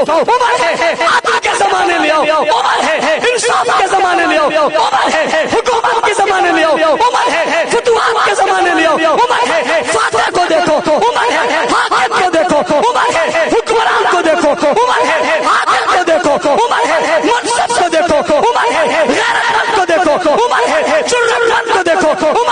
उमर आदि के जमाने ले आओ। उमर इंसाफ के जमाने ले आओ। उमर हुकूमत के जमाने ले आओ। उमर के जमाने ले आओ। उमर फातिह को देखो। उमर हाकिम को देखो। उमर हुक्मरान को देखो। उमर हाकिम को देखो। उमर मुनसब को देखो। उमर गैरतमंद को देखो। उमर को देखो। उमर